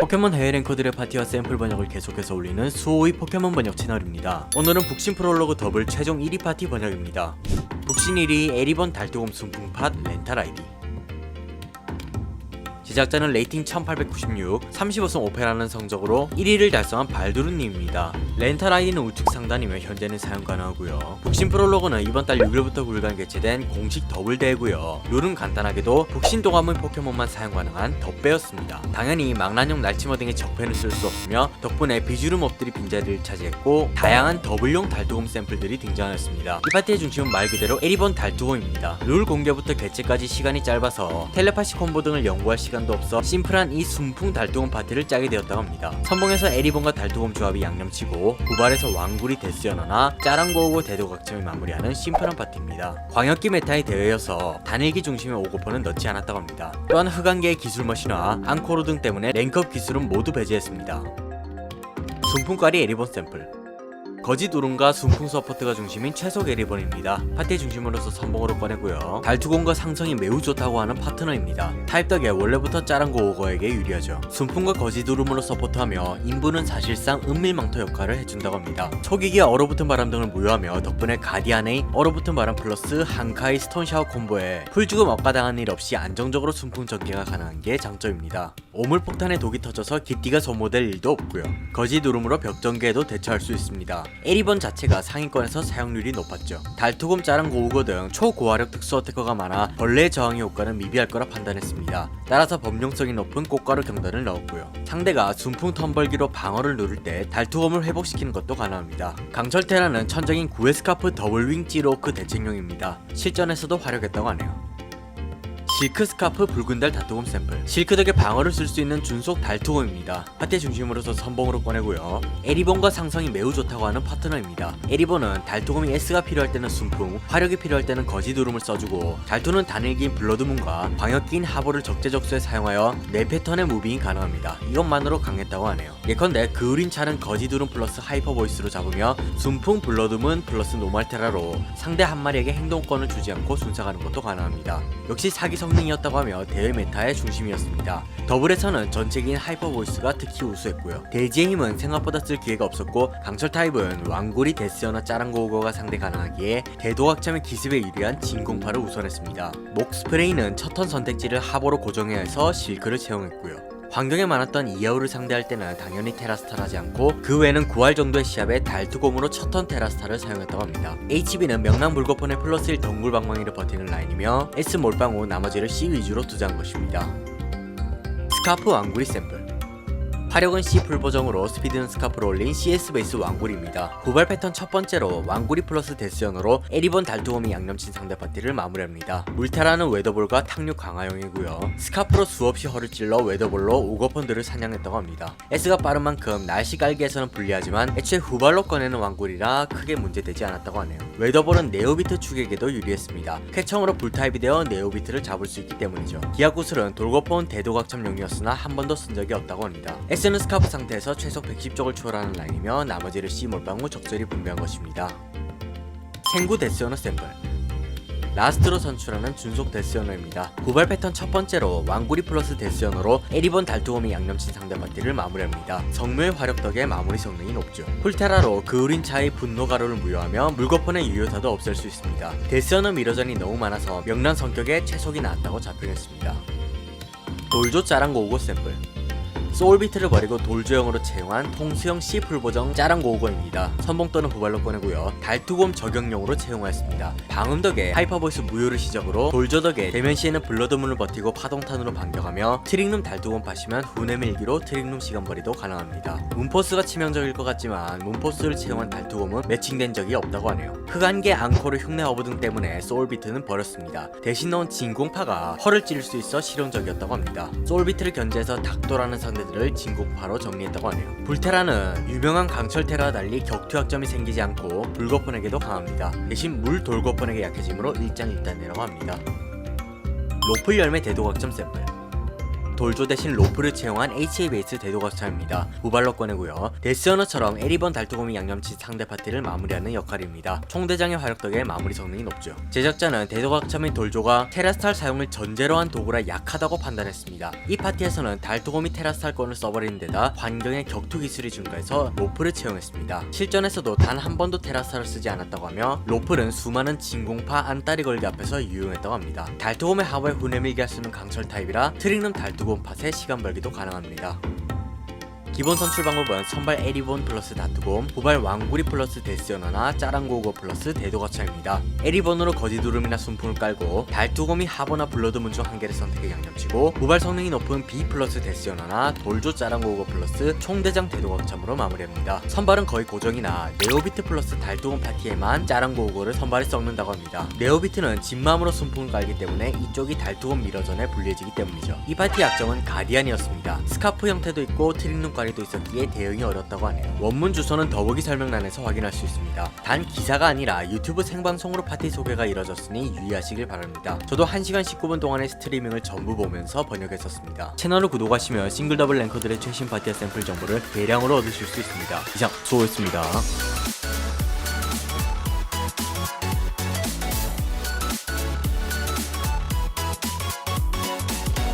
포켓몬 해외 랭커들의 파티와 샘플 번역을 계속해서 올리는 수호의 포켓몬 번역 채널입니다. 오늘은 북신 프롤로그 더블 최종 1위 파티 번역입니다. 북신 1위 에리번 달도곰 순풍팟 렌탈 아이디 제작자는 레이팅 1896, 35승 오페라는 성적으로 1위를 달성한 발두르님입니다. 렌탈 아이디는 우측 상단이며 현재는 사용 가능하고요. 북신 프롤로그는 이번 달 6일부터 굴간 개최된 공식 더블 대회고요. 룰은 간단하게도 북신 도감의 포켓몬만 사용 가능한 덧배였습니다. 당연히 망나뇽 날치머 등의 적폐는 쓸 수 없으며 덕분에 비주류 몹들이 빈자리를 차지했고 다양한 더블용 달두곰 샘플들이 등장하였습니다. 이 파티의 중심은 말 그대로 에리번 달두곰입니다. 룰 공개부터 개최까지 시간이 짧아서 텔레파시 콤보 등을 연구할 시간 도 없어 심플한 이 순풍 달두곰 파티를 짜게 되었다고 합니다. 선봉에서 에리본과 달두곰 조합이 양념치고 구발에서 왕구리 데스연어나 짜랑고우고 대도각점이 마무리하는 심플한 파티입니다. 광역기 메타의 대회여서 단일기 중심의 오고퍼는 넣지 않았다고 합니다. 또한 흑안계의 기술 머신화, 앙코르 등 때문에 랭크업 기술은 모두 배제했습니다. 순풍까리 에리본 샘플 거지 누름과 순풍 서포트가 중심인 최소 에리본입니다. 파티의 중심으로서 선봉으로 꺼내고요. 달투공과 상성이 매우 좋다고 하는 파트너입니다. 타입 덕에 원래부터 짜란 고 오거에게 유리하죠. 순풍과 거지 누름으로 서포트하며 인부는 사실상 은밀망토 역할을 해준다고 합니다. 초기기와 얼어붙은 바람 등을 무효하며 덕분에 가디안의 얼어붙은 바람 플러스 한카이 스톤 샤워 콤보에 풀 죽음 억가당한 일 없이 안정적으로 순풍 전개가 가능한 게 장점입니다. 오물폭탄에 독이 터져서 기띠가 소모될 일도 없고요. 거지 누름으로 벽 전개에도 대처할 수 있습니다. 에리번 자체가 상위권에서 사용률이 높았죠. 달투곰 짜랑 고우거 등 초고화력 특수 어태커가 많아 벌레의 저항의 효과는 미비할 거라 판단했습니다. 따라서 범용성이 높은 꽃가루 경단을 넣었고요. 상대가 순풍 턴벌기로 방어를 누를 때 달투곰을 회복시키는 것도 가능합니다. 강철 테라는 천적인 구에스카프 더블윙 찌로크 대책용입니다. 실전에서도 활용했다고 하네요. 실크 스카프 붉은 달 다투곰 샘플. 실크 덕에 방어를 쓸 수 있는 준속 달투곰입니다. 파티의 중심으로서 선봉으로 꺼내고요. 에리본과 상성이 매우 좋다고 하는 파트너입니다. 에리본은 달투곰이 S가 필요할 때는 순풍 화력이 필요할 때는 거지두름을 써주고 달투는 단일기인 블러드문과 광역기인 하보를 적재적소에 사용하여 내 패턴의 무빙이 가능합니다. 이것만으로 강했다고 하네요. 예컨대 그을인 차는 거지두름 플러스 하이퍼 보이스로 잡으며 순풍 블러드문 플러스 노말테라로 상대 한 마리에게 행동권을 주지 않고 순삭하는 것도 가능합니다. 역시 사기 성 능이었다고 하며 대회 메타의 중심이었습니다. 더블에서는 전체기인 하이퍼 보이스가 특히 우수했고요. 대지의 힘은 생각보다 쓸 기회가 없었고 강철 타입은 왕구리 데스여나 짜랑고우거가 상대 가능하기에 대도각점의 기습에 유리한 진공파를 우선했습니다. 목 스프레이는 첫 턴 선택지를 하보로 고정해야 해서 실크를 채용했고요. 환경에 많았던 이하우를 상대할 때는 당연히 테라스타를 하지 않고 그 외에는 9할 정도의 시합에 달투곰으로 첫턴 테라스타를 사용했다고 합니다. HB는 명랑 물거폰의 플러스 1 덩굴 방망이를 버티는 라인이며 S 몰빵 후 나머지를 C 위주로 투자한 것입니다. 스카프 왕구리 샘플 화력은 C 풀버전으로 스피드는 스카프로 올린 CS 베이스 왕구리입니다. 고발 패턴 첫 번째로 왕구리 플러스 데스연으로 에리본 달투곰이 양념친 상대 파티를 마무리합니다. 물타라는 웨더볼과 탕류 강화용이고요. 스카프로 수없이 허를 찔러 웨더볼로 오거펀드를 사냥했다고 합니다. S가 빠른 만큼 날씨 깔기에서는 불리하지만 애초에 후발로 꺼내는 왕구리라 크게 문제되지 않았다고 하네요. 웨더볼은 네오비트 축에게도 유리했습니다. 쾌청으로 불타입이 되어 네오비트를 잡을 수 있기 때문이죠. 기아구슬은 돌고폰 대도각점용이었으나 한 번도 쓴 적이 없다고 합니다. 는 스카프 상태에서 최소 110쪽을 추월하는 라인이며 나머지를 C 몰빵 후 적절히 분배한 것입니다. 생구 데스어너 샘플 라스트로 선출하는 준속 데스연어입니다. 고발 패턴 첫 번째로 왕구리 플러스 데스연어로 에리본 달투곰이 양념친 상대 파티를 마무리합니다. 성묘의 화력 덕에 마무리 성능이 높죠. 풀테라로 그을린 차의 분노 가루를 무효하며 물거폰의 유효타도 없앨 수 있습니다. 데스연어 미러전이 너무 많아서 명랑 성격에 최속이 나왔다고 자평했습니다. 돌조 짜랑고 오고 샘플 소울비트를 버리고 돌조형으로 채용한 통수형 C 풀보정 짜랑 고우거입니다. 선봉 또는 후발로 꺼내고요. 달투곰 저격용으로 채용하였습니다. 방음 덕에 하이퍼보이스 무효를 시작으로 돌조 덕에 대면 시에는 블러드문을 버티고 파동탄으로 반격하며 트릭룸 달투곰 파시면 후뇌 밀기로 트릭룸 시간벌이도 가능합니다. 문포스가 치명적일 것 같지만 문포스를 채용한 달투곰은 매칭된 적이 없다고 하네요. 흑안개 앙코르 흉내 어부 등 때문에 소울비트는 버렸습니다. 대신 넣은 진공파가 허를 찌를 수 있어 실용적이었다고 합니다. 소울비트를 견제해서 닥도라는 상대 들을 진공파로 정리했다고 하네요. 불테라는 유명한 강철 테라와 달리 격투약점이 생기지 않고 불거폰에게도 강합니다. 대신 물 돌거폰에게 약해지므로 일장일단이라고 합니다. 로플 열매 대도각점 샘플 돌조 대신 로프를 채용한 HA 베이스 대도각차입니다. 무발로 꺼내고요. 데스어너처럼 에리번 달투고미 양념치 상대 파티를 마무리하는 역할입니다. 총대장의 화력 덕에 마무리 성능이 높죠. 제작자는 대도각차 및 돌조가 테라스탈 사용을 전제로 한 도구라 약하다고 판단했습니다. 이 파티에서는 달투고미 테라스탈권을 써버리는 데다 환경의 격투 기술이 증가해서 로프를 채용했습니다. 실전에서도 단 한 번도 테라스탈을 쓰지 않았다고 하며 로플은 수많은 진공파 안따리 걸기 앞에서 유용했다고 합니다. 달투곰의 하부에 후내밀게 할 수 있는 강철 타입이라 트릭룸 달투곰 팟에 시간 벌기도 가능합니다. 기본 선출 방법은 선발 에리본 플러스 다트곰, 후발 왕구리 플러스 데스연어나 짜랑고고 플러스 대도가차입니다. 에리본으로 거지두름이나 순풍을 깔고 달투곰이 하보나 블러드문 중 한 개를 선택해 양념치고 후발 성능이 높은 B 플러스 데스연어나 돌조 짜랑고고 플러스 총대장 대도가참으로 마무리합니다. 선발은 거의 고정이나 네오비트 플러스 달투곰 파티에만 짜랑고고를 선발에 썩는다고 합니다. 네오비트는 진맘으로 순풍을 깔기 때문에 이쪽이 달투곰 미러전에 불리해지기 때문이죠. 이 파티 약점은 가디안이었습니다. 스카프 형태도 있고 트릭 눈 가리도 있었기에 대응이 어렵다고 하네요. 원문 주소는 더보기 설명란에서 확인할 수 있습니다. 단 기사가 아니라 유튜브 생방송으로 파티 소개가 이뤄졌으니 유의하시길 바랍니다. 저도 1시간 19분 동안의 스트리밍을 전부 보면서 번역했었습니다. 채널을 구독하시면 싱글 더블 랭커들의 최신 파티어 샘플 정보를 대량으로 얻으실 수 있습니다. 이상 수고했습니다.